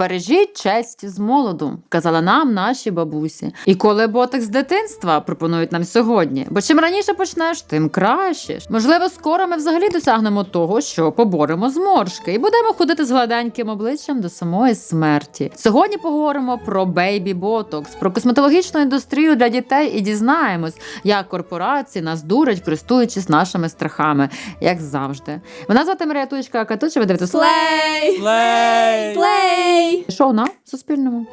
бережіть честь з молоду, казали нам наші бабусі. І коли ботекс з дитинства пропонують нам сьогодні, бо чим раніше почнеш, тим краще. Можливо, скоро ми взагалі досягнемо того, що поборемо зморшки, і будемо ходити з гладеньким обличчям до самої смерті. Сьогодні поговоримо про бейбі ботокс, про косметологічну індустрію для дітей і дізнаємось, як корпорації нас дурять, користуючись нашими страхами, як завжди. Мене звати Марія Тучка Катуча, ви дивитесь Слей! Слей! Шоу на Суспільному.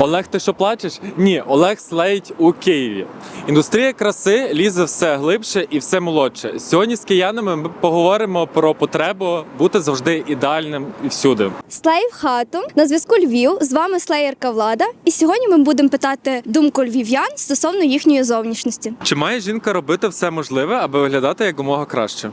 Олег, ти що плачеш? Ні, Олег слеїть у Києві. Індустрія краси лізе все глибше і все молодше. Сьогодні з киянами ми поговоримо про потребу бути завжди ідеальним і всюди. Слей в хату на зв'язку Львів. З вами слеєрка Влада. І сьогодні ми будемо питати думку львів'ян стосовно їхньої зовнішності. Чи має жінка робити все можливе, аби виглядати якомога краще?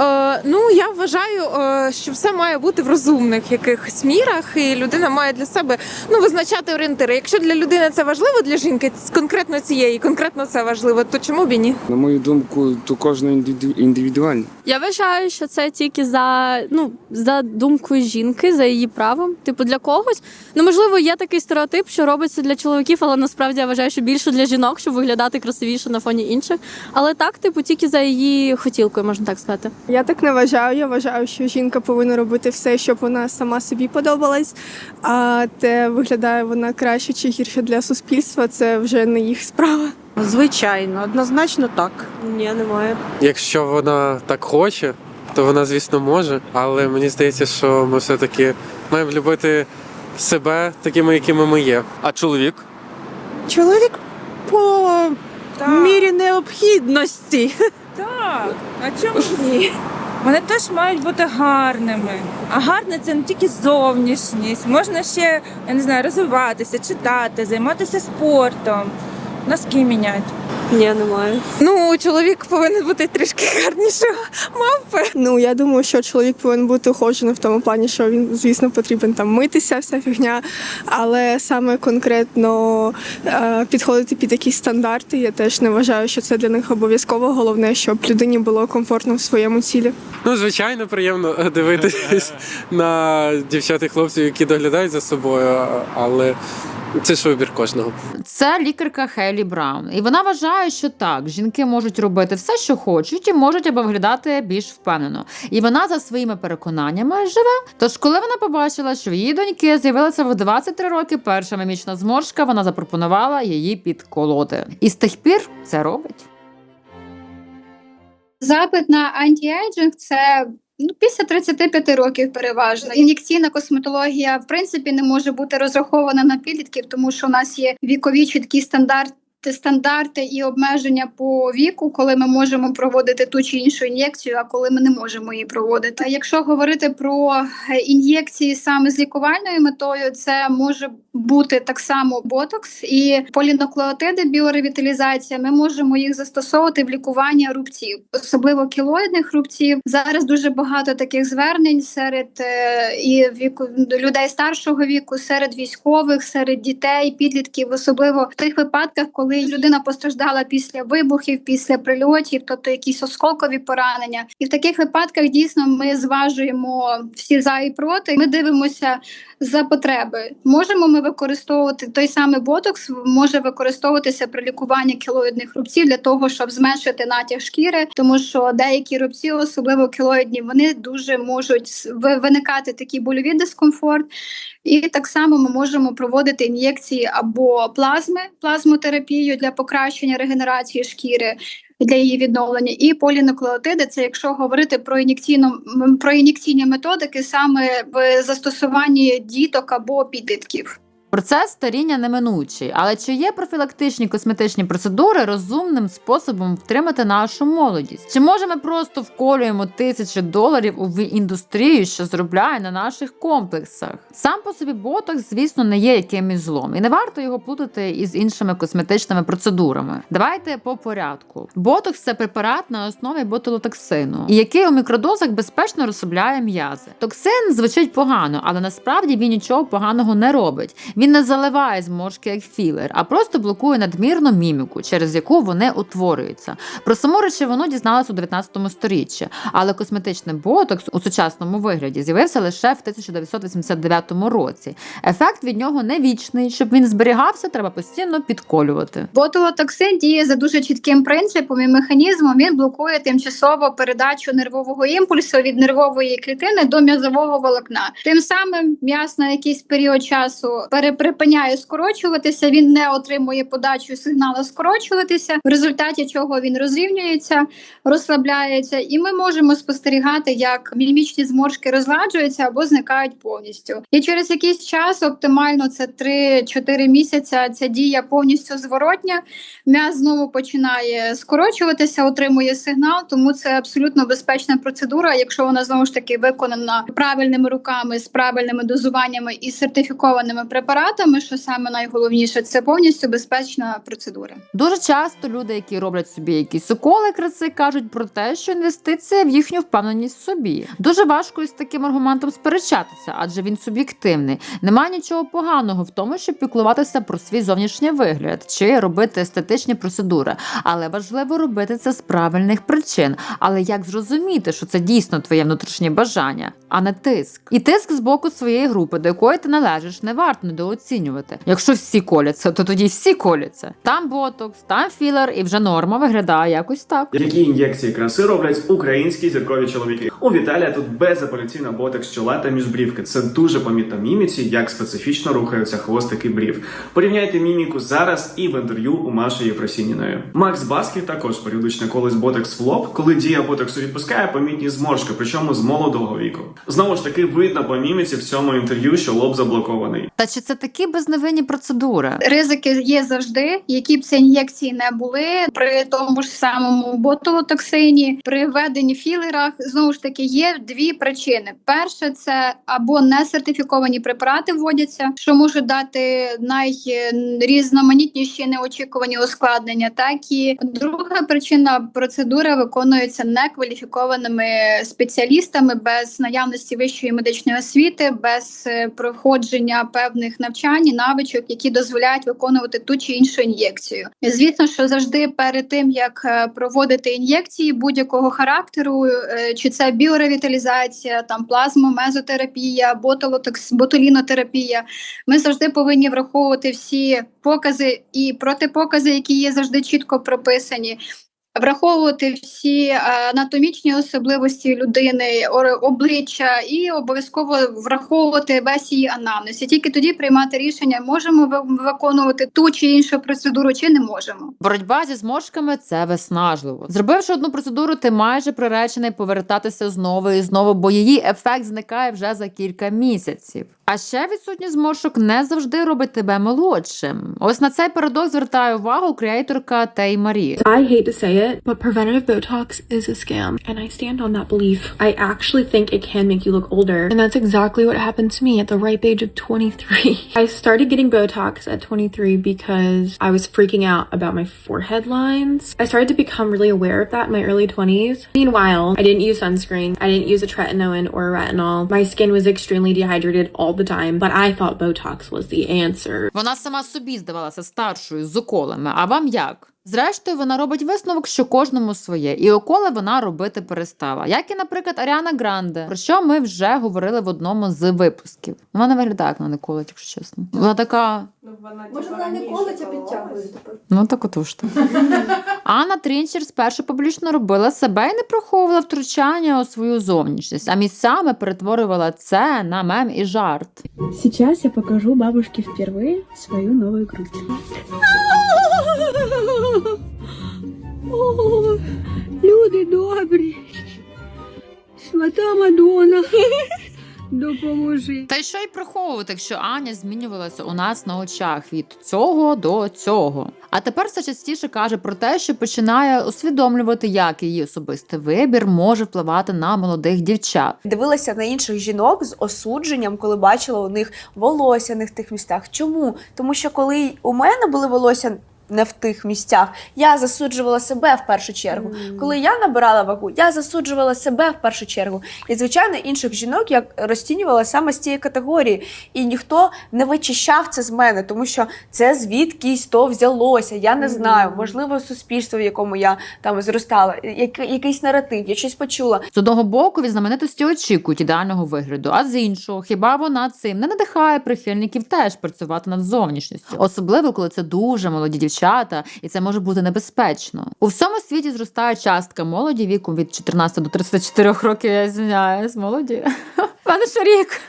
Е, ну я вважаю, е, що все має бути в розумних якихось мірах, і людина має для себе ну визначати орієнтири. Якщо для людини це важливо, для жінки конкретно цієї, конкретно це важливо, то чому б і ні? На мою думку, то індивіду- індивідуально. Я вважаю, що це тільки за ну за думкою жінки, за її правом. Типу для когось. Ну можливо, є такий стереотип, що робиться для чоловіків, але насправді я вважаю, що більше для жінок, щоб виглядати красивіше на фоні інших. Але так, типу, тільки за її хотілкою, можна так сказати. Я так не вважаю. Я вважаю, що жінка повинна робити все, щоб вона сама собі подобалась. А те виглядає вона краще чи гірше для суспільства. Це вже не їх справа. Звичайно, однозначно так. Ні, немає. Якщо вона так хоче, то вона, звісно, може. Але мені здається, що ми все-таки маємо любити себе такими, якими ми є. А чоловік? Чоловік по мірі необхідності. Так, а чому ж ні? Вони теж мають бути гарними. А гарне це не тільки зовнішність. Можна ще, я не знаю, розвиватися, читати, займатися спортом, носки міняти. Ні, немає. Ну чоловік повинен бути трішки гарнішого мавпи. Ну я думаю, що чоловік повинен бути ухоженим в тому плані, що він, звісно, потрібен там митися, вся фігня. Але саме конкретно е, підходити під якісь стандарти, я теж не вважаю, що це для них обов'язково. Головне, щоб людині було комфортно в своєму тілі. Ну, звичайно, приємно дивитись на дівчат і хлопців, які доглядають за собою, але це ж вибір кожного. Це лікарка Хейлі Браун, і вона вважає, що так, жінки можуть робити все, що хочуть, і можуть аби виглядати більш впевнено. І вона за своїми переконаннями живе. Тож, коли вона побачила, що в її доньки з'явилася в 23 роки перша мімічна зморшка, вона запропонувала її підколоти. І з тих пір це робить. Запит на антіейджинг це ну, після 35 років переважно. Ін'єкційна косметологія в принципі не може бути розрахована на підлітків, тому що у нас є вікові чіткі стандарти. Стандарти і обмеження по віку, коли ми можемо проводити ту чи іншу ін'єкцію, а коли ми не можемо її проводити. Якщо говорити про е, ін'єкції саме з лікувальною метою, це може бути так само ботокс і полінуклеотиди, біоревіталізація. Ми можемо їх застосовувати в лікуванні рубців, особливо кілоїдних рубців. Зараз дуже багато таких звернень серед е, і віку людей старшого віку, серед військових, серед дітей, підлітків, особливо в тих випадках, коли людина постраждала після вибухів, після прильотів, тобто якісь осколкові поранення. І в таких випадках дійсно ми зважуємо всі за і проти. Ми дивимося за потреби. Можемо ми використовувати той самий ботокс, може використовуватися при лікуванні кілоїдних рубців для того, щоб зменшити натяг шкіри, тому що деякі рубці, особливо кілоїдні, вони дуже можуть виникати такий больовий дискомфорт. І так само ми можемо проводити ін'єкції або плазми, плазмотерапію для покращення регенерації шкіри. Для її відновлення і полінуклеотиди це якщо говорити про ін'єкційну про ін'єкційні методики саме в застосуванні діток або підлітків. Процес старіння неминучий, але чи є профілактичні косметичні процедури розумним способом втримати нашу молодість? Чи може ми просто вколюємо тисячі доларів у індустрію, що зробляє на наших комплексах? Сам по собі ботокс, звісно, не є якимось злом, і не варто його плутати із іншими косметичними процедурами. Давайте по порядку. Ботокс це препарат на основі ботулотоксину, який у мікродозах безпечно розслабляє м'язи. Токсин звучить погано, але насправді він нічого поганого не робить. Він Він не заливає зморшки як філер, а просто блокує надмірну міміку, через яку вони утворюються. Про саму речовину дізналась у 19 сторіччі, але косметичний ботокс у сучасному вигляді з'явився лише в 1989 році. Ефект від нього не вічний. Щоб він зберігався, треба постійно підколювати. Ботулотоксин діє за дуже чітким принципом і механізмом. Він блокує тимчасово передачу нервового імпульсу від нервової клітини до м'язового волокна. Тим самим м'яз на якийсь період часу переприпиняє скорочуватися. Він не отримує подачу сигналу скорочуватися, в результаті чого він розрівнюється, розслабляється, і ми можемо спостерігати, як мімічні зморшки розгладжуються або зникають повністю. І через якийсь час, оптимально це 3-4 місяця, ця дія повністю зворотня. М'яз знову починає скорочуватися, отримує сигнал, тому це абсолютно безпечна процедура, якщо вона знову ж таки виконана правильними руками з правильними дозуваннями і сертифікованими препаратами. Що саме найголовніше, це повністю безпечна процедура. Дуже часто люди, які роблять собі якісь уколи краси, кажуть про те, що інвестиція в їхню впевненість в собі. Дуже важко із таким аргументом сперечатися, адже він суб'єктивний. Немає нічого поганого в тому, щоб піклуватися про свій зовнішній вигляд чи робити естетичні процедури. Але важливо робити це з правильних причин. Але як зрозуміти, що це дійсно твоє внутрішнє бажання, а не тиск? І тиск з боку своєї групи, до якої ти належиш, не варто недооцінювати. Якщо всі коляться, то тоді всі коляться. Там ботокс, там філер, і вже норма виглядає якось так. Які ін'єкції краси роблять українські зіркові чоловіки? У Віталія тут безапеляційна ботекс чола та міжбрівки. Це дуже помітно міміці, як специфічно рухаються хвостики брів. Порівняйте міміку зараз і в інтерв'ю у Маші Єфросініної. Макс Басків також періодично колись ботекс в лоб, коли дія ботексу відпускає помітні зморшки, причому з молодого віку. Знову ж таки, видно по міміці в цьому інтерв'ю, що лоб заблокований. Та чи це такі безневинні процедури? Ризики є завжди, які б це ін'єкції не були при тому ж самому ботулотоксині, при введенні філерах. Знову ж таки, є дві причини: перше, це або несертифіковані препарати вводяться, що можуть дати найрізноманітніші неочікувані ускладнення. Так і друга причина процедура виконується некваліфікованими спеціалістами без наявності вищої медичної освіти, без е, проходження певних навчань і навичок, які дозволяють виконувати ту чи іншу ін'єкцію. Звісно, що завжди перед тим як е, проводити ін'єкції будь-якого характеру, е, чи це біоревіталізація, там плазмомезотерапія, ботолотекс, ботулінотерапія, ми завжди повинні враховувати всі покази і протипокази, які є завжди чітко прописані. Враховувати всі е, анатомічні особливості людини, обличчя, і обов'язково враховувати весь її анамнез. І тільки тоді приймати рішення, можемо ви- виконувати ту чи іншу процедуру, чи не можемо. Боротьба зі зморшками це виснажливо. Зробивши одну процедуру, ти майже приречений повертатися знову і знову, бо її ефект зникає вже за кілька місяців. А ще відсутність зморшок не завжди робить тебе молодшим. Ось на цей парадокс звертає увагу креаторка Тей Марі. I hate to say it, but preventative Botox is a scam, and I stand on that belief. I actually think it can make you look older, and that's exactly what happened to me at the ripe age of 23. I started getting Botox at 23 because I was freaking out about my forehead lines. I started to become really aware of that in my early 20s. Meanwhile, I didn't use sunscreen, I didn't use a tretinoin or a retinol. My skin was extremely dehydrated all the time, but I thought Botox was the answer. Вона сама собі здавалася старшою з уколами. А вам як? Зрештою, вона робить висновок, що кожному своє, і уколи вона робити перестала. Як і, наприклад, Аріана Гранде, про що ми вже говорили в одному з випусків. Ну, Вона виглядає, як вона не якщо чесно. Вона така. Ну, вона Може, вона не а підтягує. Ну так отож то. Анна Трінчер спершу публічно робила себе і не приховувала втручання у свою зовнішність, а місцями перетворювала це на мем і жарт. Сейчас я покажу бабушке впервые свою новую грудь. О, люди добрі. Свята Мадонна. Допоможи. Та й що й приховувати, якщо Аня змінювалася у нас на очах від цього до цього. А тепер все частіше каже про те, що починає усвідомлювати, як її особистий вибір може впливати на молодих дівчат. Дивилася на інших жінок з осудженням, коли бачила у них волосся не в тих містах. Чому? Тому що коли у мене були волосся не в тих місцях. Я засуджувала себе в першу чергу. Коли я набирала вагу, я засуджувала себе в першу чергу. І звичайно, інших жінок я розцінювала саме з цієї категорії. І ніхто не вичищав це з мене, тому що це звідкись то взялося. Я не знаю. Можливо, суспільство, в якому я там зростала, який- якийсь наратив, я щось почула. З одного боку від знаменитості очікують ідеального вигляду, а з іншого, хіба вона цим не надихає прихильників теж працювати над зовнішністю, особливо коли це дуже молоді дівчата, і це може бути небезпечно. У всьому світі зростає частка молоді віком від 14 до 34 років. Я звиняюсь, молоді. Мене ще рік.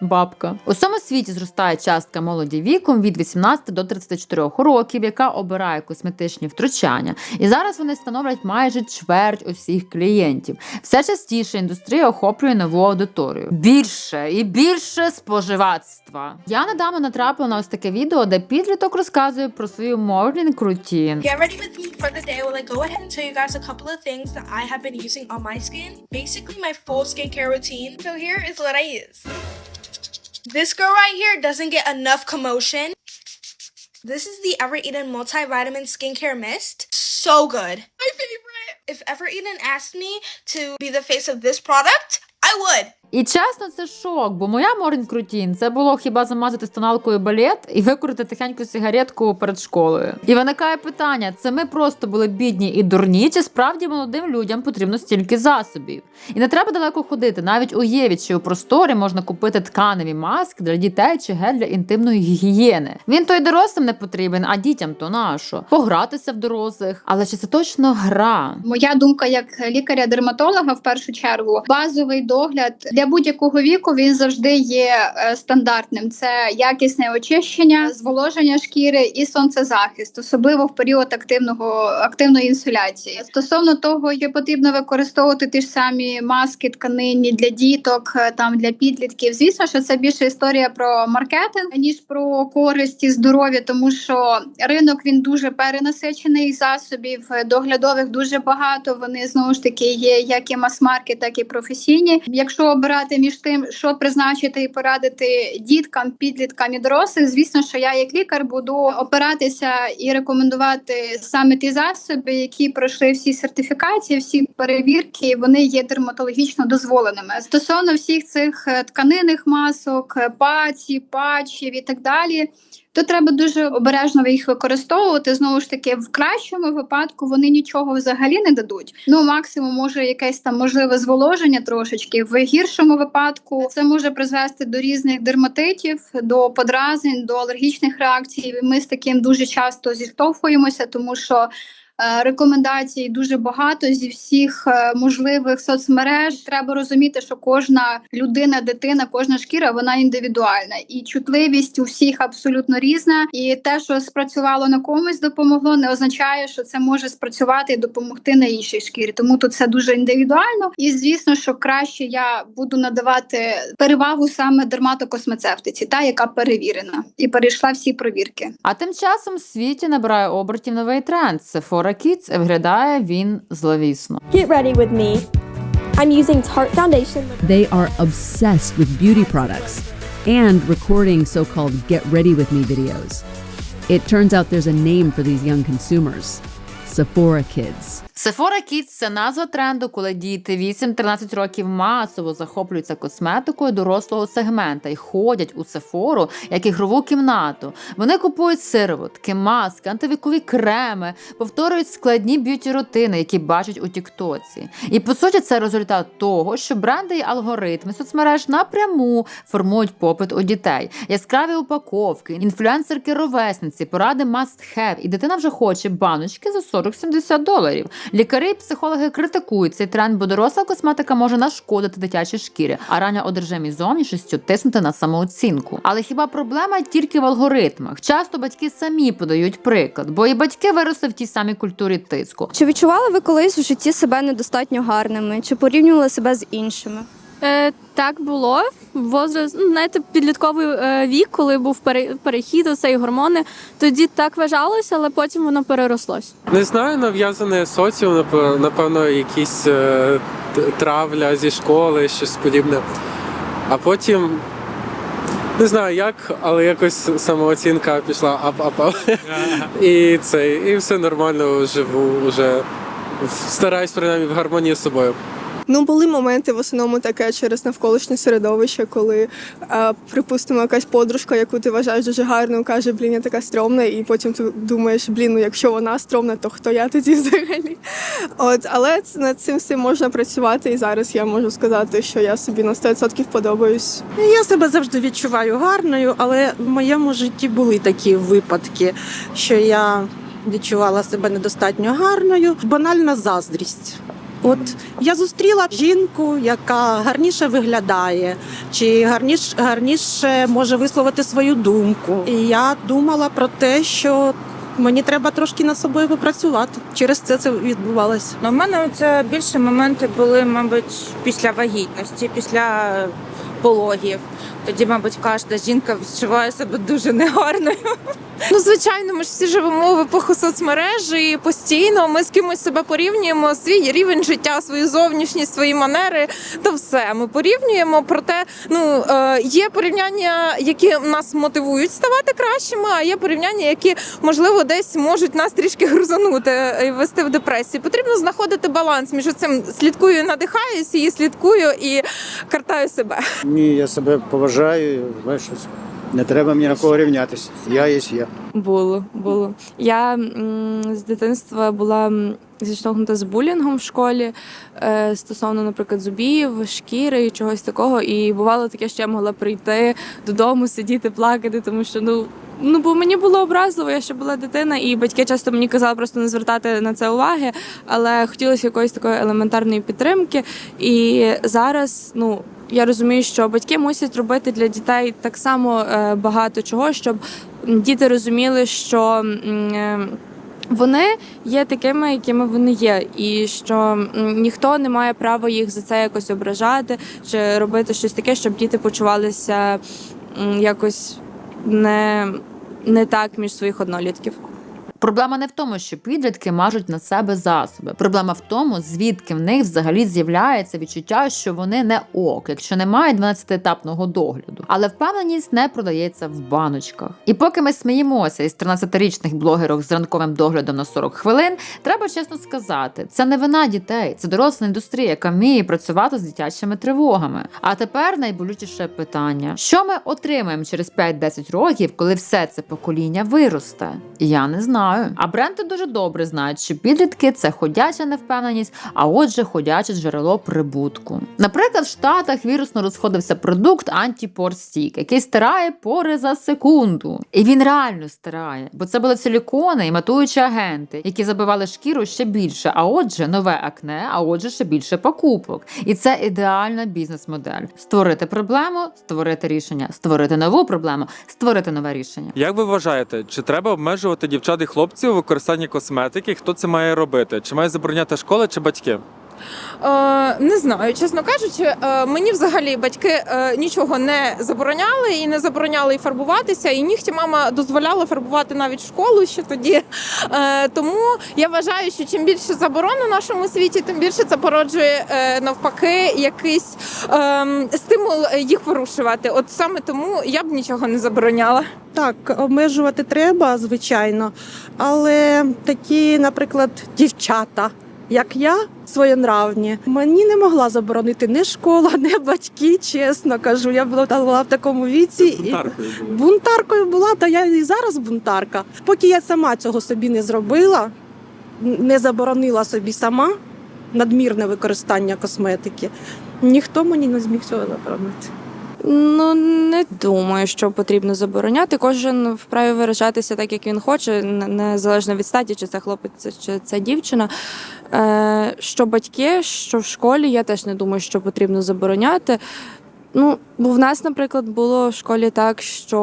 Бабка у всьому світі зростає частка молоді віком від 18 до 34 років, яка обирає косметичні втручання. І зараз вони становлять майже чверть усіх клієнтів. Все частіше індустрія охоплює нову аудиторію. Більше і більше споживацтва. Я недавно натрапила на ось таке відео, де підліток розказує про свою морнінг рутін. Get ready with me for the day. Well, I go ahead and tell you guys a couple of things that I have been using on my skin. Basically, my full skincare routine. So here is what I use. This girl right here doesn't get enough commotion. This is the Ever Eden multivitamin skincare mist. So good. My favorite. If Ever Eden asked me to be the face of this product, I would. І чесно, це шок, бо моя морнінг рутін це було хіба замазати тоналкою балет і викурити тихеньку сигаретку перед школою. І виникає питання: це ми просто були бідні і дурні, чи справді молодим людям потрібно стільки засобів? І не треба далеко ходити. Навіть у Єві чи у просторі можна купити тканеві маски для дітей чи гель для інтимної гігієни. Він то й дорослим не потрібен, а дітям то нащо? Погратися в дорослих. Але чи це точно гра? Моя думка як лікаря-дерматолога в першу чергу, базовий догляд для будь-якого віку він завжди є е, стандартним. Це якісне очищення, зволоження шкіри і сонцезахист, особливо в період активного активної інсуляції. Стосовно того, що потрібно використовувати ті ж самі маски тканинні для діток, е, там для підлітків. Звісно, що це більше історія про маркетинг ніж про користь і здоров'я, тому що ринок він дуже перенасичений засобів е, доглядових дуже багато. Вони знову ж таки є як і мас-маркет, так і професійні. Якщо обирати між тим, що призначити і порадити діткам, підліткам і дорослих, звісно, що я як лікар буду опиратися і рекомендувати саме ті засоби, які пройшли всі сертифікації, всі перевірки, вони є дерматологічно дозволеними. Стосовно всіх цих е, тканинних масок, е, паці, патчів і так далі. То треба дуже обережно їх використовувати. Знову ж таки, в кращому випадку вони нічого взагалі не дадуть. Ну максимум може якесь там можливе зволоження трошечки. В гіршому випадку це може призвести до різних дерматитів, до подразнень, до алергічних реакцій. Ми з таким дуже часто зіштовхуємося, тому що. Е, Рекомендацій дуже багато зі всіх е, можливих соцмереж. Треба розуміти, що кожна людина, дитина, кожна шкіра вона індивідуальна, і чутливість у всіх абсолютно різна. І те, що спрацювало на комусь, допомогло, не означає, що це може спрацювати і допомогти на іншій шкірі. Тому тут це дуже індивідуально. І звісно, що краще я буду надавати перевагу саме дерматокосмецевтиці, та яка перевірена і перейшла всі провірки. А тим часом в світі набирає обертів новий тренд. Sephora Kids, і виглядає він зловісно. Get ready with me. I'm using Tarte foundation. They are obsessed with beauty products and recording so called get ready with me videos. It turns out there's a name for these young consumers Sephora Kids. Sephora Kids – це назва тренду, коли діти 8-13 років масово захоплюються косметикою дорослого сегмента і ходять у Sephora як ігрову кімнату. Вони купують сироватки, маски, антивікові креми, повторюють складні б'юті рутини, які бачать у Тіктоці. І по суті, це результат того, що бренди і алгоритми соцмереж напряму формують попит у дітей. Яскраві упаковки, інфлюенсерки ровесниці, поради must have, і дитина вже хоче баночки за 40-70 доларів. Лікарі і психологи критикують цей тренд, бо доросла косметика може нашкодити дитячій шкірі, а рання одержимість зовнішністю тиснути на самооцінку. Але хіба проблема тільки в алгоритмах? Часто батьки самі подають приклад, бо і батьки виросли в тій самій культурі тиску. Чи відчували ви колись в житті себе недостатньо гарними? Чи порівнювали себе з іншими? Е, так було. Возраст, ну, знаєте, підлітковий е, вік, коли був пере- перехід, оцей гормони, тоді так вважалося, але потім воно перерослось. Не знаю, нав'язане соціум, напевно, якісь е, травля зі школи, щось подібне. А потім Не знаю як, але якось самооцінка пішла ап-ап-ап. І це, і все нормально живу вже. Стараюсь принаймні в гармонії з собою. Ну, були моменти в основному таке через навколишнє середовище, коли, е, припустимо, якась подружка, яку ти вважаєш дуже гарною, каже, блін, я така стрьомна, і потім ти думаєш, блін, ну якщо вона стрьомна, то хто я тоді взагалі? От, але над цим всім можна працювати, і зараз я можу сказати, що я собі на 100% подобаюсь. Я себе завжди відчуваю гарною, але в моєму житті були такі випадки, що я відчувала себе недостатньо гарною. Банальна заздрість. От я зустріла жінку, яка гарніше виглядає, чи гарніш, гарніше може висловити свою думку. І я думала про те, що мені треба трошки над собою попрацювати. Через це це відбувалося. Ну, у мене це більше моменти були, мабуть, після вагітності, після пологів. Тоді, мабуть, кожна жінка відчуває себе дуже негарною. Ну, звичайно, ми ж всі живемо в епоху соцмережі і постійно ми з кимось себе порівнюємо, свій рівень життя, свою зовнішність, свої манери. То все ми порівнюємо. Проте ну е, є порівняння, які нас мотивують ставати кращими, а є порівняння, які можливо десь можуть нас трішки грузанути і вести в депресію. Потрібно знаходити баланс між цим слідкую, надихаюся і слідкую і картаю себе. Ні, я себе поважаю, знаєш, щось. не треба мені на кого рівнятися. Я є я. Було, було. Я м, з дитинства була зіштовхнута з булінгом в школі е, стосовно, наприклад, зубів, шкіри і чогось такого. І бувало таке, що я могла прийти додому, сидіти, плакати, тому що ну. Ну, бо мені було образливо, я ще була дитина, і батьки часто мені казали просто не звертати на це уваги, але хотілося якоїсь такої елементарної підтримки. І зараз, ну я розумію, що батьки мусять робити для дітей так само е, багато чого, щоб діти розуміли, що е, вони є такими, якими вони є, і що ніхто не має права їх за це якось ображати чи робити щось таке, щоб діти почувалися якось не, не так між своїх однолітків. Проблема не в тому, що підлітки мажуть на себе засоби. Проблема в тому, звідки в них взагалі з'являється відчуття, що вони не ок, якщо немає 12-етапного догляду. Але впевненість не продається в баночках. І поки ми сміємося із 13-річних блогерок з ранковим доглядом на 40 хвилин, треба чесно сказати, це не вина дітей, це доросла індустрія, яка вміє працювати з дитячими тривогами. А тепер найболючіше питання: що ми отримаємо через 5-10 років, коли все це покоління виросте? Я не знаю. А бренди дуже добре знають, що підлітки це ходяча невпевненість, а отже, ходяче джерело прибутку. Наприклад, в Штатах вірусно розходився продукт антіпорстік, який стирає пори за секунду. І він реально стирає, бо це були силікони і матуючі агенти, які забивали шкіру ще більше. А отже, нове акне, а отже, ще більше покупок. І це ідеальна бізнес-модель: створити проблему, створити рішення, створити нову проблему, створити нове рішення. Як ви вважаєте, чи треба обмежувати дівчат і хлопців у використанні косметики? Хто це має робити? Чи має забороняти школа чи батьки? Е, не знаю, чесно кажучи, е, мені взагалі батьки е, нічого не забороняли і не забороняли і фарбуватися. І нігті мама дозволяла фарбувати навіть школу ще тоді. Тому я вважаю, що чим більше заборон у нашому світі, тим більше це породжує навпаки якийсь е, стимул їх порушувати. От саме тому я б нічого не забороняла. Так, обмежувати треба, звичайно. Але такі, наприклад, дівчата, як я, своєнравні, мені не могла заборонити ні школа, ні батьки, чесно кажу. Я була, була в такому віці. і- Бунтаркою була, та я і зараз бунтарка. Поки я сама цього собі не зробила, не заборонила собі сама надмірне використання косметики, ніхто мені не зміг цього заборонити. Ну не думаю, що потрібно забороняти. Кожен вправі виражатися так, як він хоче, незалежно від статі, чи це хлопець, чи це дівчина. Е, що батьки, що в школі, я теж не думаю, що потрібно забороняти. Ну, бо в нас, наприклад, було в школі так, що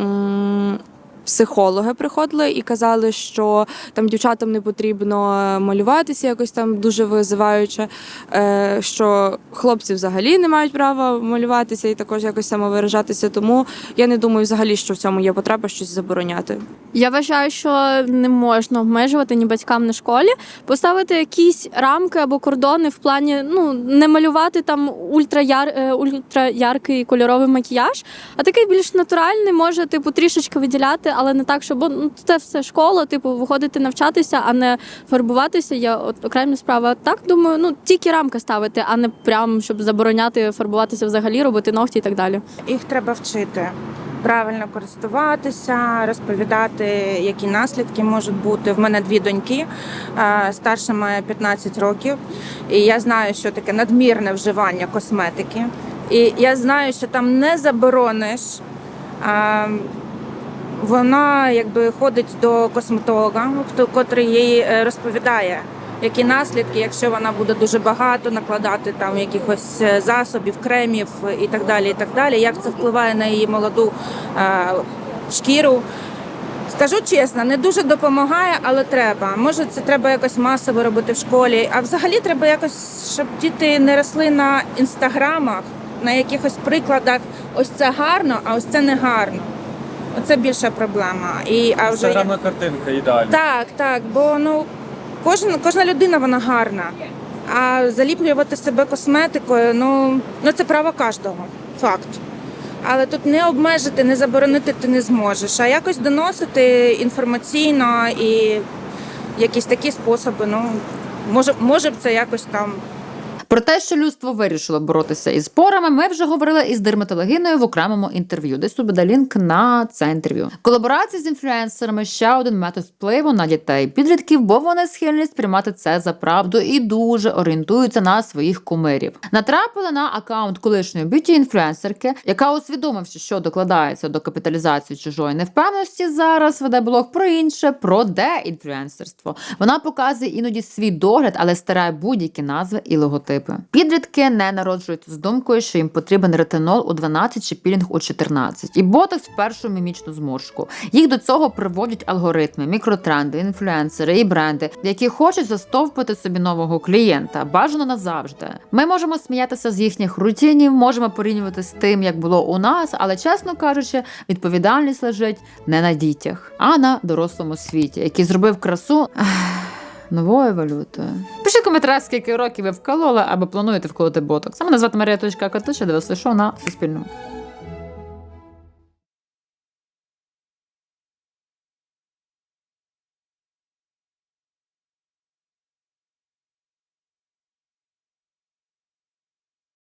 м, психологи приходили і казали, що там дівчатам не потрібно малюватися якось там дуже визиваюче, е, що хлопці взагалі не мають права малюватися і також якось самовиражатися. Тому я не думаю взагалі, що в цьому є потреба щось забороняти. Я вважаю, що не можна обмежувати ні батькам, ні школі, поставити якісь рамки або кордони в плані ну не малювати там ультраяр, е, ультраяркий кольоровий макіяж, а такий більш натуральний може типу трішечки виділяти, але не так, щоб ну, це все школа, типу, виходити навчатися, а не фарбуватися. Я от окрема справа. Так думаю, ну тільки рамки ставити, а не прям щоб забороняти фарбуватися взагалі, робити ногті і так далі. Їх треба вчити. Правильно користуватися, розповідати, які наслідки можуть бути. В мене дві доньки, е, старша має 15 років, і я знаю, що таке надмірне вживання косметики. І я знаю, що там не заборониш. Вона якби ходить до косметолога, хто котрий їй е, розповідає, які наслідки, якщо вона буде дуже багато накладати там якихось е, засобів, кремів і так далі. І так далі, як це впливає на її молоду е, шкіру. Скажу чесно, не дуже допомагає, але треба. Може, це треба якось масово робити в школі. А взагалі треба якось, щоб діти не росли на інстаграмах, на якихось прикладах. Ось це гарно, а ось це не гарно. Оце більша проблема. І а вже Інстаграмна картинка ідеальна. так, так, бо ну кожна, кожна людина вона гарна. А заліплювати себе косметикою, ну, ну це право кожного. Факт. Але тут не обмежити, не заборонити ти не зможеш, а якось доносити інформаційно і якісь такі способи. Ну, може, може б це якось там Про те, що людство вирішило боротися із спорами, ми вже говорили із дерматологиною в окремому інтерв'ю. Десь тут буде лінк на це інтерв'ю. Колаборація з інфлюенсерами ще один метод впливу на дітей підлітків, бо вони схильні сприймати це за правду і дуже орієнтуються на своїх кумирів. Натрапили на акаунт колишньої б'юті-інфлюенсерки, яка усвідомивши, що докладається до капіталізації чужої невпевненості, зараз веде блог про інше, про де-інфлюенсерство. Вона показує іноді свій догляд, але стирає будь-які назви і логотипи. Підлітки не народжуються з думкою, що їм потрібен ретинол у 12 чи пілінг у 14. І ботокс в першу мімічну зморшку. Їх до цього приводять алгоритми, мікротренди, інфлюенсери і бренди, які хочуть застовпити собі нового клієнта, бажано назавжди. Ми можемо сміятися з їхніх рутинів, можемо порівнювати з тим, як було у нас, але чесно кажучи, відповідальність лежить не на дітях, а на дорослому світі, який зробив красу. Новою валютою. Пишіть коментар, скільки років ви вкололи або плануєте вколоти боток. Саме назвати Марія Точка Катуча, ви шоу на Суспільному.